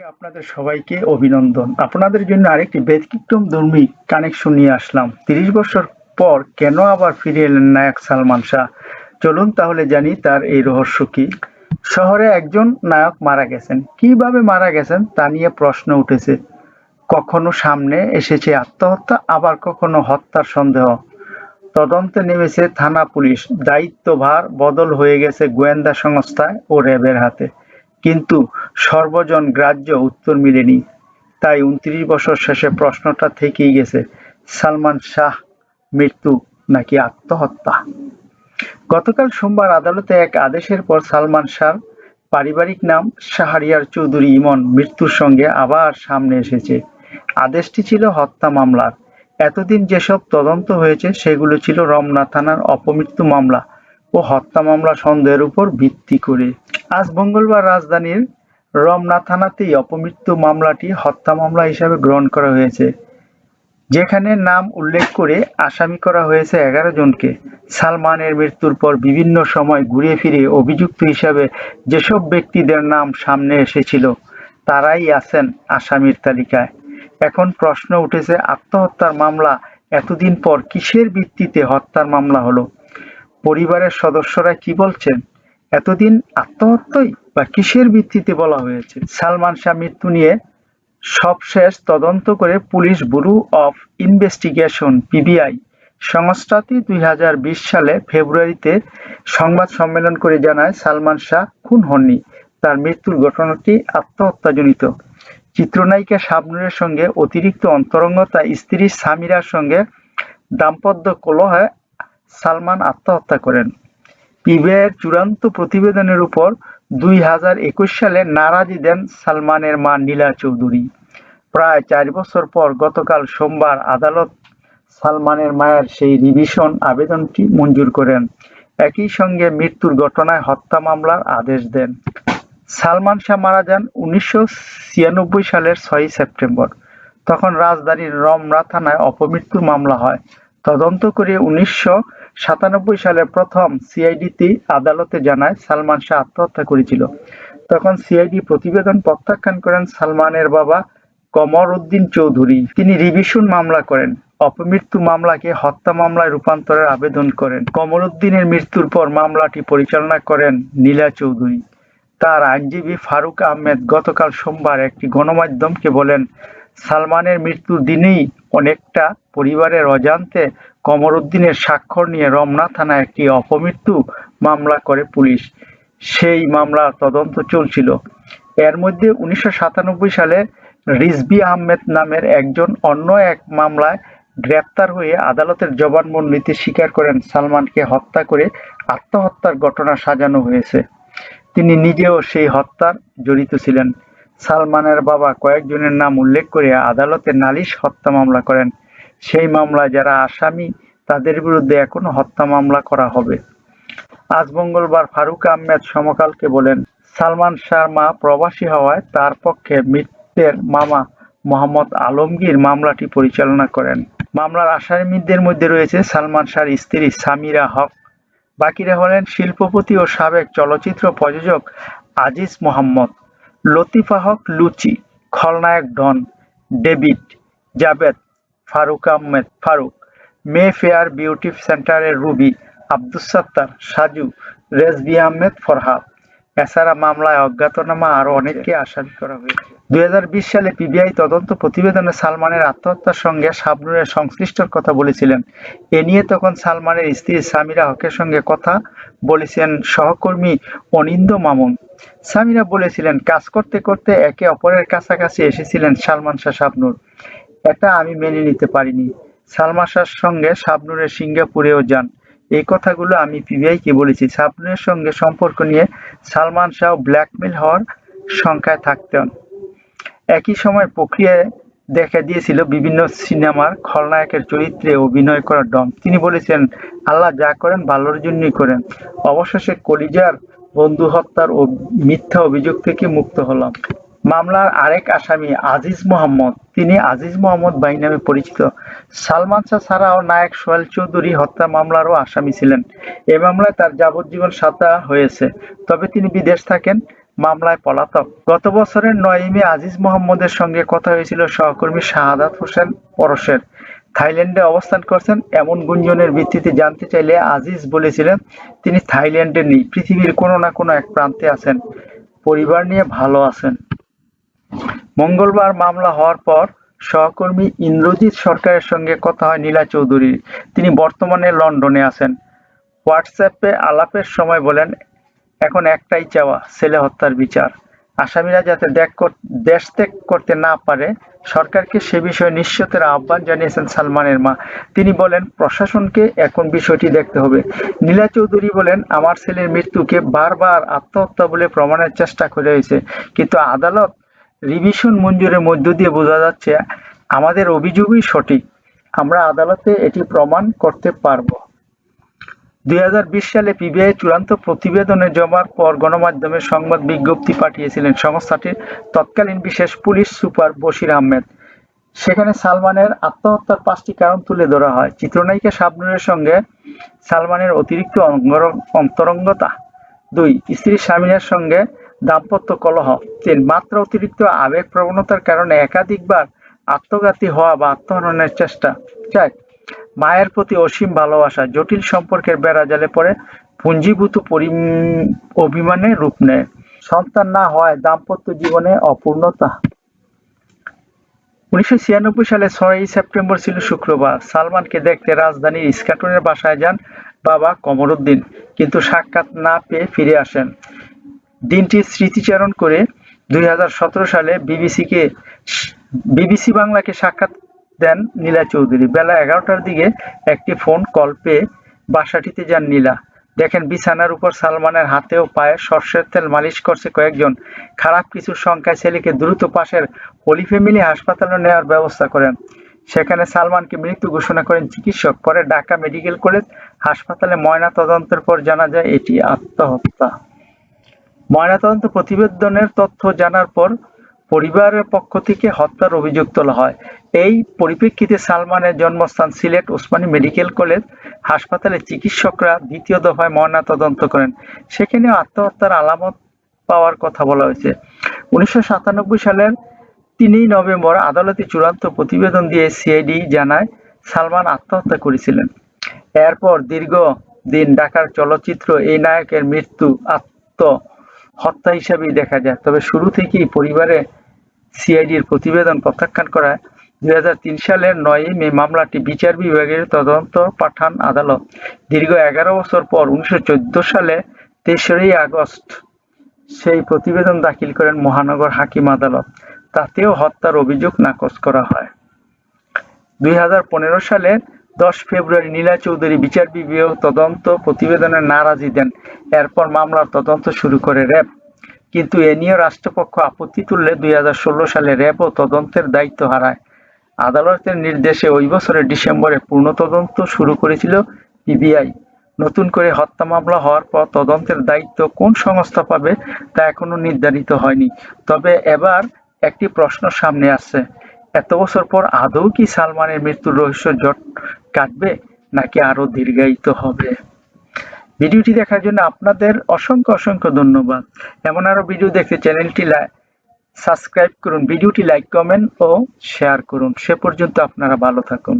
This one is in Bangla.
থেকে আপনাদের সবাইকে অভিনন্দন। আপনাদের জন্য আরেকটি ব্যতিক্রম ধর্মী কানেকশন নিয়ে আসলাম। তিরিশ বছর পর কেন আবার ফিরে এলেন নায়ক সালমান শাহ? চলুন তাহলে জানি তার এই রহস্য কি। শহরে একজন নায়ক মারা গেছেন। কীভাবে মারা গেছেন তা নিয়ে প্রশ্ন উঠেছে। কখনো সামনে এসেছে আত্মহত্যা, আবার কখনো হত্যার সন্দেহ। তদন্তে নেমেছে থানা পুলিশ। দায়িত্বভার বদল হয়ে গেছে গোয়েন্দা সংস্থায় ও র্যাবের হাতে। কিন্তু সর্বজন গ্রাহ্য উত্তর মিলেনি। তাই উনত্রিশ বছর শেষে প্রশ্নটা থেকেই গেছে, সালমান শাহ মৃত্যু নাকি আত্মহত্যা? গতকাল সোমবার আদালতে এক আদেশের পর সালমান শাহর পারিবারিক নাম শাহরিয়ার চৌধুরী ইমন মৃত্যুর সঙ্গে আবার সামনে এসেছে। আদেশটি ছিল হত্যা মামলার। এতদিন যেসব তদন্ত হয়েছে, সেগুলো ছিল রমনা থানার অপমৃত্যু মামলা। ও হত্যা মামলা সন্দেহের উপর ভিত্তি করে। আজ মঙ্গলবার রাজধানীর রমনা থানাতেই অপমৃত্যু মামলাটি হত্যা মামলা হিসাবে গ্রহণ করা হয়েছে, যেখানে নাম উল্লেখ করে আসামি করা হয়েছে এগারো জনকে। সালমানের মৃত্যুর পর বিভিন্ন সময় ঘুরে ফিরে অভিযুক্ত হিসাবে যেসব ব্যক্তিদের নাম সামনে এসেছিল, তারাই আছেন আসামির তালিকায়। এখন প্রশ্ন উঠেছে, আত্মহত্যার মামলা এতদিন পর কিসের ভিত্তিতে হত্যার মামলা হলো? পরিবারের সদস্যরা কি বলছেন? এতদিন আত্মহত্যাই বা কিসের ভিত্তিতে বলা হয়েছে? সালমান শাহ মৃত্যু নিয়ে সবশেষ তদন্ত করে police bureau of investigation, PBI, সংস্থাটি দুই হাজার বিশ সালে ফেব্রুয়ারিতে সংবাদ সম্মেলন করে জানায়, সালমান শাহ খুন হননি। তার মৃত্যুর ঘটনাটি আত্মহত্যাজনিত। চিত্রনায়িকা শাবনুরের সঙ্গে অতিরিক্ত অন্তরঙ্গতা স্ত্রী সামিরার সঙ্গে দাম্পত্য কলহে সালমান আত্মহত্যা করেন। পিবিআইয়ের চূড়ান্ত প্রতিবেদনের উপর দুই হাজার একুশ সালে নারাজি দেন সালমানের মা নীলা চৌধুরী। প্রায় চার বছর পর গতকাল সোমবার আদালত সালমানের মায়ের সেই রিভিশন আবেদনটি মঞ্জুর করেন। একই সঙ্গে মৃত্যুর ঘটনায় হত্যা মামলার আদেশ দেন। সালমান শাহ মারা যান উনিশশো ছিয়ানব্বই সালের ছয়ই সেপ্টেম্বর। তখন রাজধানীর রমরা থানায় অপমৃত্যুর মামলা হয়। তদন্ত করে উনিশশো সাতানব্বই সালে প্রথম সিআইডিতে আদালতে জানায় সালমান শাহ আত্মহত্যা করেছিল। তখন সিআইডি প্রতিবেদন প্রত্যাখ্যান করেন সালমানের বাবা কমর উদ্দিন চৌধুরী। তিনি রিভিশন মামলা করেন, অপমৃত্যু মামলাকে হত্যা মামলায় রূপান্তরের আবেদন করেন। কমর উদ্দিনের মৃত্যুর পর মামলাটি পরিচালনা করেন নীলা চৌধুরী। তার আইনজীবী ফারুক আহমেদ গতকাল সোমবার একটি গণমাধ্যমকে বলেন, সালমানের মৃত্যুর দিনেই অনেকটা পরিবারের অজান্তে কমরউদ্দিনের স্বাক্ষর নিয়ে রমনা থানায় একটি অপমৃত্যু মামলা করে পুলিশ। সেই মামলার তদন্ত চলছিল। এর মধ্যে উনিশশো সাতানব্বই সালে রিজবি আহমেদ নামের একজন অন্য এক মামলায় গ্রেপ্তার হয়ে আদালতের জবানবন্দিতে স্বীকার করেন সালমানকে হত্যা করে আত্মহত্যার ঘটনা সাজানো হয়েছে। তিনি নিজেও সেই হত্যার জড়িত ছিলেন। সালমানের বাবা কয়েকজনের নাম উল্লেখ করে আদালতে নালিশ হত্যা মামলা করেন। সেই মামলায় যারা আসামি, তাদের বিরুদ্ধে এখনও হত্যা মামলা করা হবে। আজ মঙ্গলবার ফারুক আহমেদ সমকালকে বলেন, সালমান শাহর মা প্রবাসী হওয়ায় তার পক্ষে মৃত্যের মামা মোহাম্মদ আলমগীর মামলাটি পরিচালনা করেন। মামলার আসামিদের মধ্যে রয়েছে সালমান শাহর স্ত্রী সামিরা হক। বাকিরা হলেন শিল্পপতি ও সাবেক চলচ্চিত্র প্রযোজক আজিজ মোহাম্মদ, লতিফা হক লুচি, খলনায়ক Don, David Jabed Faruk Ahmed, Faruk May fair beauty সেন্টারের রুবি, আব্দুস সাত্তার, সাজু, রেজবি আহমেদ, ফরহাদ। এছাড়া মামলায় অজ্ঞাতনামা আরও অনেককে আসামি করা হয়েছে। দুই সালে পিবিআই তদন্ত প্রতিবেদনে সালমানের আত্মহত্যার সঙ্গে শাবনুরের সংশ্লিষ্টর কথা বলেছিলেন। এ নিয়ে তখন সালমানের স্ত্রী সামিরা হকের সঙ্গে কথা বলেছেন সহকর্মী অনিন্দ মামুন। সামিরা বলেছিলেন, কাজ করতে করতে একে অপরের কাছাকাছি এসেছিলেন সালমান শাহ শাবনুর। এটা আমি মেনে নিতে পারিনি। সালমান শাহর সঙ্গে শাবনুরের সিঙ্গাপুরেও যান। এই কথাগুলো আমি পিবিআইকে বলেছি। শাবনুরের সঙ্গে সম্পর্ক নিয়ে সালমান শাহ ব্ল্যাকমেল হওয়ার সংখ্যায় থাকতেন। একই সময় প্রক্রিয়ায় দেখা দিয়েছিল বিভিন্ন সিনেমার খলনায়কের চরিত্রে অভিনয় করার ডম তিনি বলেছেন, আল্লাহ যা করেন ভালোর জন্যই করেন। অবশেষে কলিজার বন্ধু হত্যার ও মিথ্যা অভিযোগ থেকে মুক্ত হলাম। মামলার আরেক আসামি আজিজ মোহাম্মদ। তিনি আজিজ মোহাম্মদ বাই নামে পরিচিত। সালমান শাহ ছাড়াও নায়ক সোহেল চৌধুরী হত্যা মামলারও আসামি ছিলেন। এ মামলায় তার যাবজ্জীবন সাজা হয়েছে। তবে তিনি বিদেশ থাকেন। মামলায় পলাতক। গত বছরের নয় মে আজিজ মোহাম্মদের সঙ্গে কথা হয়েছিল সহকর্মী শাহাদাত হোসেন পরশের। থাইল্যান্ডে অবস্থান করছেন এমন গুঞ্জনের ভিত্তিতে জানতে চাইলে আজিজ বলেছিলেন, তিনি থাইল্যান্ডে নেই, পৃথিবীর কোনো না কোনো এক প্রান্তে আছেন। পরিবার নিয়ে ভালো আছেন। মঙ্গলবার মামলা হওয়ার পর সহকর্মী ইন্দ্রজিৎ সরকারের সঙ্গে কথা হয় নীলা চৌধুরীর। তিনি বর্তমানে লন্ডনে আছেন। হোয়াটসঅ্যাপে আলাপের সময় বলেন, এখন একটাই চাওয়া, ছেলে হত্যার বিচার। আসামিরা যাতে দেখ দেশ ত্যাগ করতে না পারে, সরকারকে সে বিষয়ে নিশ্চিতের আহ্বান জানিয়েছেন সালমানের মা। তিনি বলেন, প্রশাসনকে এখন বিষয়টি দেখতে হবে। নীলা চৌধুরী বলেন, আমার ছেলের মৃত্যুকে বারবার আত্মহত্যা বলে প্রমাণের চেষ্টা করে হয়েছে। কিন্তু আদালত রিভিশন মঞ্জুরের মধ্য দিয়ে বোঝা যাচ্ছে, আমাদের অভিযোগই সঠিক। আমরা আদালতে এটি প্রমাণ করতে পারব। দুই সালে পিবিআই চূড়ান্ত প্রতিবেদনে জমার পর গণমাধ্যমে সংবাদ বিজ্ঞপ্তি পাঠিয়েছিলেন সংস্থাটির তৎকালীন বিশেষ পুলিশ সুপার বশির আহমেদ। সেখানে সালমানের আত্মহত্যার পাঁচটি কারণ তুলে ধরা হয়। চিত্রনায়িকা শাবনুরের সঙ্গে সালমানের অতিরিক্ত অন্তরঙ্গতা। দুই, স্ত্রী স্বামীর সঙ্গে দাম্পত্য কলহ তিন মাত্রা অতিরিক্ত আবেগ প্রবণতার কারণে একাধিকবার আত্মঘাতী হওয়া বা আত্মহননের চেষ্টা। চার মায়ের প্রতি অসীম ভালোবাসা, জটিল সম্পর্কের বেড়াজালে পড়ে পুঞ্জীভূত অভিমানে রূপ নেয়। সন্তান না হওয়ায় দাম্পত্য জীবনে অপূর্ণতা। উনিশশো ছিয়ানব্বই সালে ছয়ই সেপ্টেম্বর ছিল শুক্রবার। সালমানকে দেখতে রাজধানীর ইস্কাটনের বাসায় যান বাবা কমরুদ্দিন। কিন্তু সাক্ষাৎ না পেয়ে ফিরে আসেন। দিনটি স্মৃতিচারণ করে দুই হাজার সতেরো সালে বিবিসিকে বিবিসি বাংলাকে সাক্ষাৎ দেন নীলা চৌধুরী। বেলা এগারোটার দিকে একটি ফোন কল পেয়ে বাসাটিতে যান নীলা। দেখেন, বিছানার উপর সালমানের হাতে ও পায়ে সর্ষের তেল মালিশ করছে কয়েকজন। খারাপ কিছুর সংখ্যায় ছেলেকে দ্রুত পাশের হোলি ফ্যামিলি হাসপাতালে নেওয়ার ব্যবস্থা করেন। সেখানে সালমানকে মৃত্যু ঘোষণা করেন চিকিৎসক। পরে ঢাকা মেডিকেল কলেজ হাসপাতালে ময়না তদন্তের পর জানা যায়, এটি আত্মহত্যা। ময়নাতদন্ত প্রতিবেদনের তথ্য জানার পর পরিবারের পক্ষ থেকে হত্যার অভিযোগ তোলা হয়। এই পরিপ্রেক্ষিতে সালমানের জন্মস্থান সিলেট ওসমানী মেডিকেল কলেজ হাসপাতালে চিকিৎসকরা দ্বিতীয় দফায় ময়নাতদন্ত করেন। সেখানেও আত্মহত্যার আলামত পাওয়ার কথা বলা হয়েছে। উনিশশো সাতানব্বই সালের তিনই নভেম্বর আদালতে চূড়ান্ত প্রতিবেদন দিয়ে সিআইডি জানায়, সালমান আত্মহত্যা করেছিলেন। এরপর দীর্ঘ দিন ঢাকার চলচ্চিত্র এই নায়কের মৃত্যু, আত্ম হত্যা হিসাবেই দেখা যায়। তবে শুরু থেকেই পরিবারে সিআইডির প্রতিবেদন প্রত্যাখ্যান করায়। দুই সালের নয়ই মে মামলাটি বিচার বিভাগের তদন্ত পাঠান আদালত। দীর্ঘ এগারো বছর পর উনিশশো চোদ্দ সালে তেসরই আগস্ট সেই প্রতিবেদন দাখিল করেন মহানগর হাকিম আদালত। তাতেও হত্যার অভিযোগ নাকচ করা হয়। দুই হাজার পনেরো সালে দশ ফেব্রুয়ারি নীলা চৌধুরী বিচার বিভাগীয় তদন্ত প্রতিবেদনে নারাজি দেন। এরপর মামলার তদন্ত শুরু করে র্যাব। কিন্তু এ নিয়ে রাষ্ট্রপক্ষ আপত্তি তুললে দুই সালে র্যাবও তদন্তের দায়িত্ব হারায়। আদালতের নির্দেশে ওই বছরের ডিসেম্বরে পূর্ণ তদন্ত শুরু করেছিল পিবিআই। নতুন করে হত্যা মামলা হওয়ার পর তদন্তের দায়িত্ব কোন সংস্থা পাবে তা এখনও নির্ধারিত হয়নি। তবে এবার একটি প্রশ্ন সামনে আসছে। এত বছর পর আদৌ কি সালমানের মৃত্যুর রহস্য জট কাটবে নাকি আরও দীর্ঘায়িত হবে? ভিডিওটি দেখার জন্য আপনাদের অসংখ্য অসংখ্য ধন্যবাদ। এমন আরও ভিডিও দেখতে চ্যানেলটি সাবস্ক্রাইব করুন, ভিডিওটি লাইক কমেন্ট ও শেয়ার করুন। সে পর্যন্ত আপনারা ভালো থাকুন।